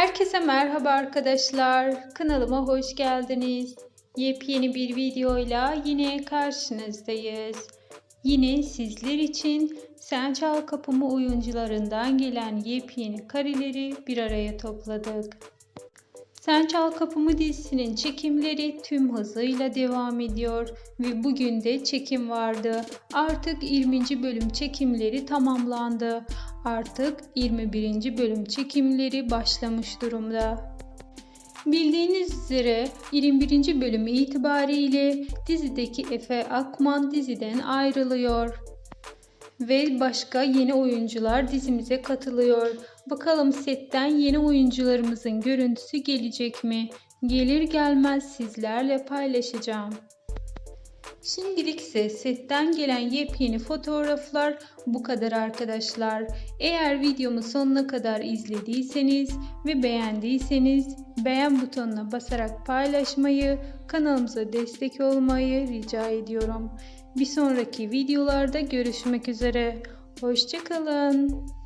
Herkese merhaba arkadaşlar. Kanalıma hoş geldiniz. Yepyeni bir videoyla yine karşınızdayız. Yine sizler için Sen Çal Kapımı oyuncularından gelen yepyeni kareleri bir araya topladık. Sen Çal Kapımı dizisinin çekimleri tüm hızıyla devam ediyor ve bugün de çekim vardı. Artık 20. bölüm çekimleri tamamlandı. Artık 21. bölüm çekimleri başlamış durumda. Bildiğiniz üzere 21. bölüm itibariyle dizideki Efe Akman diziden ayrılıyor. Ve başka yeni oyuncular dizimize katılıyor. Bakalım setten yeni oyuncularımızın görüntüsü gelecek mi? Gelir gelmez sizlerle paylaşacağım. Şimdilik ise setten gelen yepyeni fotoğraflar bu kadar arkadaşlar. Eğer videomu sonuna kadar izlediyseniz ve beğendiyseniz beğen butonuna basarak paylaşmayı, kanalımıza destek olmayı rica ediyorum. Bir sonraki videolarda görüşmek üzere. Hoşçakalın.